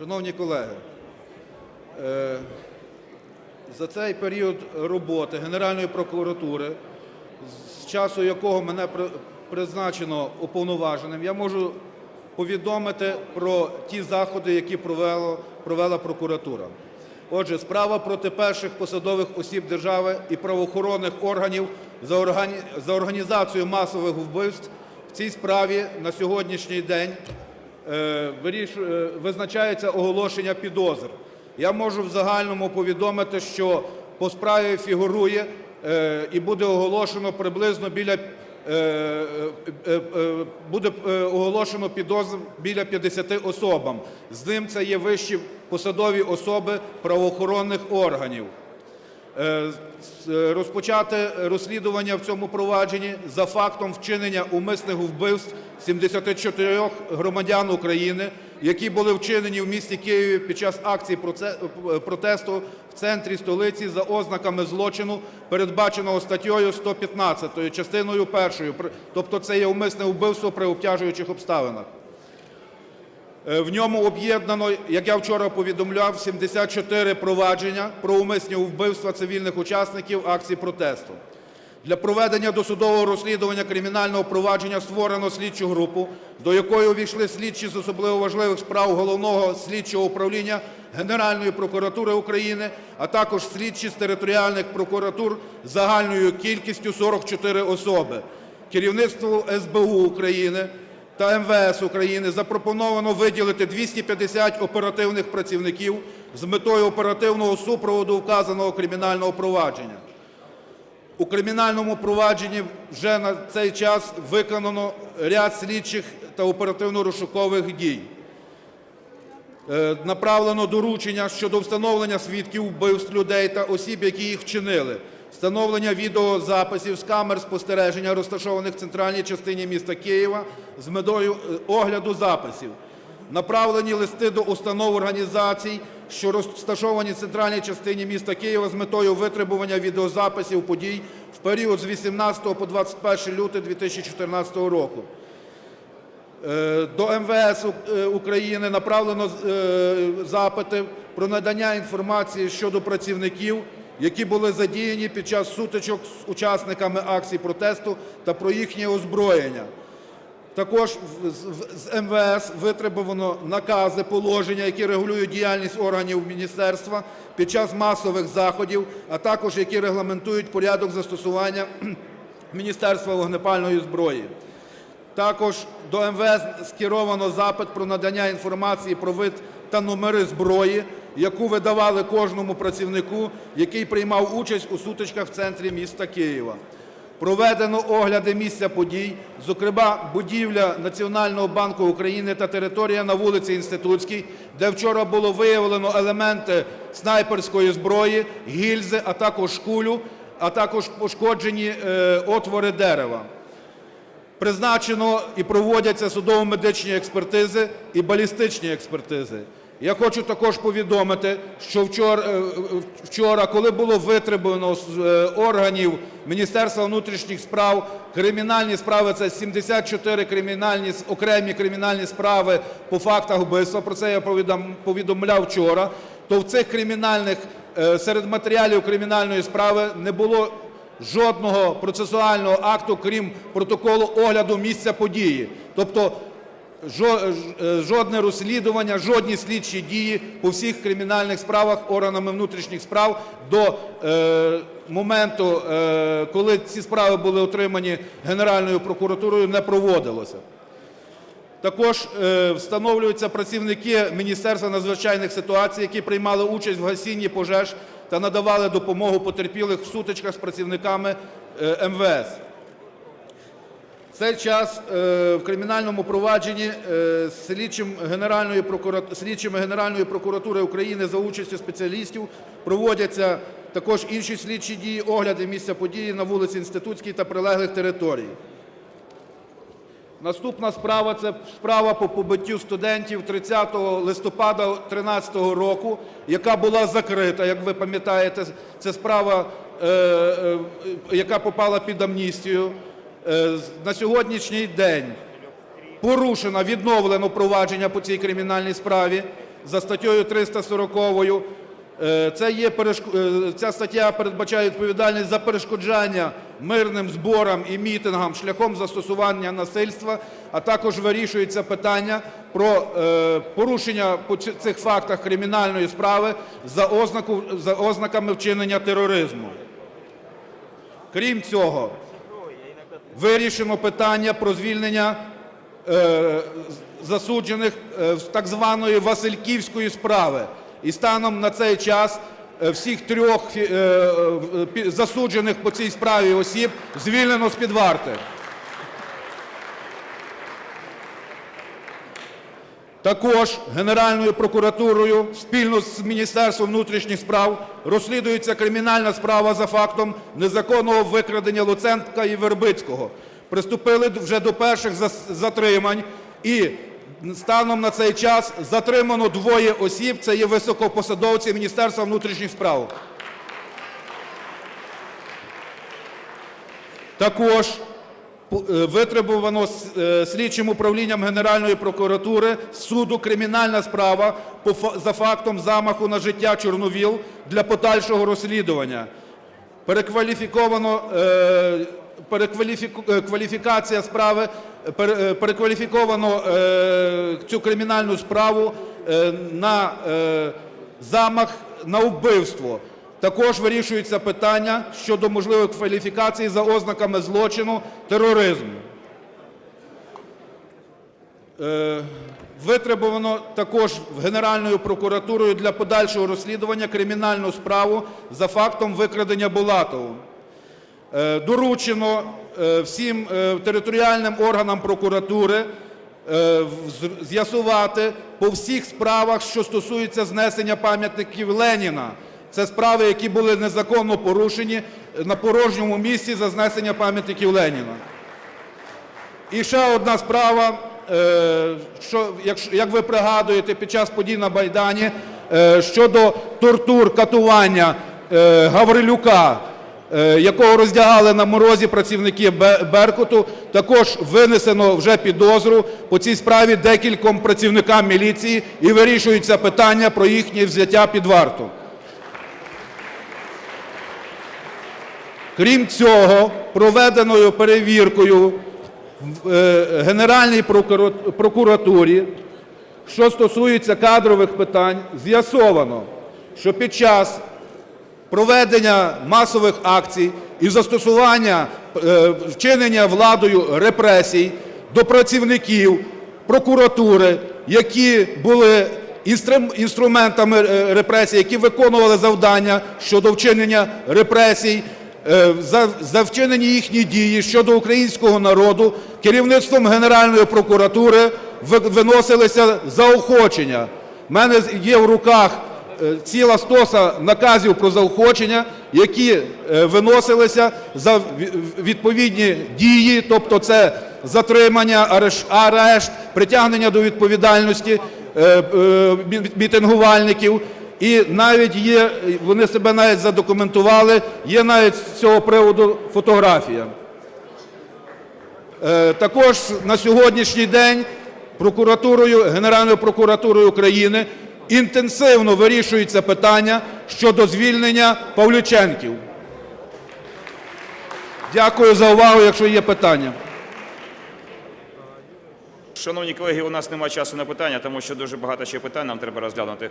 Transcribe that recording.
Шановні колеги, е, за цей період роботи Генеральної прокуратури, з часу якого мене призначено уповноваженим, я можу повідомити про ті заходи, які провела, провела прокуратура. Отже, справа проти перших посадових осіб держави і правоохоронних органів за, органі... за організацію масових вбивств в цій справі на сьогоднішній день визначається оголошення підозр. Я можу в загальному повідомити, що по справі фігурує е, і буде оголошено приблизно біля е, е, е, е, буде е, оголошено підозр біля 50 особам. З ним це є вищі посадові особи правоохоронних органів. Е, е, розпочати розслідування в цьому провадженні за фактом вчинення умисних вбивств 74 громадян України, які були вчинені в місті Києві під час акції е, протесту в центрі столиці за ознаками злочину, передбаченого статтею 115, частиною першою, тобто це є умисне вбивство при обтяжуючих обставинах. Е, В ньому об'єднано, як я вчора повідомляв, 74 провадження про умисні вбивства цивільних учасників акцій протесту. Для проведення досудового розслідування кримінального провадження створено слідчу групу, до якої увійшли слідчі з особливо важливих справ Головного слідчого управління Генеральної прокуратури України, а також слідчі з територіальних прокуратур загальною кількістю 44 особи. Керівництву СБУ України та МВС України запропоновано виділити 250 оперативних працівників з метою оперативного супроводу вказаного кримінального провадження. У кримінальному провадженні вже на цей час виконано ряд слідчих та оперативно-розшукових дій. Е, Направлено доручення щодо встановлення свідків вбивств людей та осіб, які їх вчинили, встановлення відеозаписів з камер спостереження, розташованих в центральній частині міста Києва, з метою е, огляду записів. Направлені листи до установ організацій, що розташовані в центральній частині міста Києва з метою витребування відеозаписів подій в період з 18 по 21 лютого 2014 року. Е, До МВС е, України направлено запити про надання інформації щодо працівників, які були задіяні під час сутичок з учасниками акцій протесту та про їхнє озброєння. Також з МВС витребувано накази, положення, які регулюють діяльність органів міністерства під час масових заходів, а також які регламентують порядок застосування Міністерства вогнепальної зброї. Також до МВС скеровано запит про надання інформації про вид та номери зброї, яку видавали кожному працівнику, який приймав участь у сутичках в центрі міста Києва. Проведено огляди місця подій, зокрема будівля Національного банку України та територія на вулиці Інститутській, де вчора було виявлено елементи снайперської зброї, гільзи, а також кулю, а також пошкоджені е, отвори дерева. Призначено і проводяться судово-медичні експертизи і балістичні експертизи. Я хочу також повідомити, що вчора, е, вчора коли було витребувано з е, органів Міністерства внутрішніх справ кримінальні справи, це 74 кримінальні, окремі кримінальні справи по фактах вбивства, про це я повідом- повідомляв вчора, то в цих кримінальних, е, серед матеріалів кримінальної справи не було жодного процесуального акту, крім протоколу огляду місця події. Тобто жодне розслідування, жодні слідчі дії по всіх кримінальних справах органами внутрішніх справ до е, моменту, е, коли ці справи були отримані Генеральною прокуратурою, не проводилося. Також е, встановлюються працівники Міністерства надзвичайних ситуацій, які приймали участь в гасінні пожеж та надавали допомогу потерпілих в сутичках з працівниками е, МВС. Цей час е, в кримінальному провадженні е, слідчими Генеральної прокуратури України за участю спеціалістів проводяться також інші слідчі дії, огляди місця події на вулиці Інститутській та прилеглих територій. Наступна справа це справа по побиттю студентів 30 листопада 2013 року, яка була закрита, як ви пам'ятаєте. Це справа, е, яка попала під амністію. Е, на сьогоднішній день порушено, відновлено провадження по цій кримінальній справі. за статтею 340. Е, е, ця стаття передбачає відповідальність за перешкоджання мирним зборам і мітингам шляхом застосування насильства, а також вирішується питання про порушення по цих фактах кримінальної справи за, ознаку, за ознаками вчинення тероризму. Крім цього, вирішено питання про звільнення е, засуджених е, з так званої Васильківської справи. І станом на цей час е, всіх трьох засуджених по цій справі осіб звільнено з-під варти. Також Генеральною прокуратурою спільно з Міністерством внутрішніх справ розслідується кримінальна справа за фактом незаконного викрадення Луценка і Вербицького. Приступили вже до перших затримань і станом на цей час затримано двоє осіб. Це є високопосадовці Міністерства внутрішніх справ. Також витребувано е, слідчим управлінням Генеральної прокуратури суду кримінальна справа за фактом замаху на життя Чорновіл для подальшого розслідування. Перекваліфіковано е, перекваліфіку- е, кваліфікація справи, е, е, перекваліфіковано е, цю кримінальну справу е, на е, замах на вбивство. Також вирішується питання щодо можливої кваліфікації за ознаками злочину тероризму. Е, Витребувано також Генеральною прокуратурою для подальшого розслідування кримінальну справу за фактом викрадення Булатову. Е, Доручено е, всім територіальним органам прокуратури з'ясувати по всіх справах, що стосуються знесення пам'ятників Леніна. Це справи, які були незаконно порушені на порожньому місці за знесення пам'ятників Леніна. І ще одна справа, е, що, як ви пригадуєте, під час подій на Майдані е, щодо тортур, катування е, Гаврилюка, е, якого роздягали на морозі працівники Беркуту, також винесено вже підозру по цій справі декільком працівникам міліції і вирішується питання про їхнє взяття під варту. Крім цього, проведеною перевіркою в е, Генеральній прокуратурі, що стосується кадрових питань, з'ясовано, що під час проведення масових акцій і застосування е, вчинення владою репресій до працівників прокуратури, які були інструментами е, репресій, які виконували завдання щодо вчинення репресій, за, за вчинені їхні дії щодо українського народу керівництвом Генеральної прокуратури виносилися заохочення. У мене є в руках е, ціла стоса наказів про заохочення, які е, виносилися за відповідні дії, тобто це затримання, ареш- арешт, притягнення до відповідальності е, е, мітингувальників. І навіть є, вони себе навіть задокументували, є навіть з цього приводу фотографія. Е, Також на сьогоднішній день прокуратурою, Генеральною прокуратурою України інтенсивно вирішується питання щодо звільнення Павлюченків. Дякую за увагу, якщо є питання. Шановні колеги, у нас немає часу на питання, тому що дуже багато ще питань нам треба розглянути.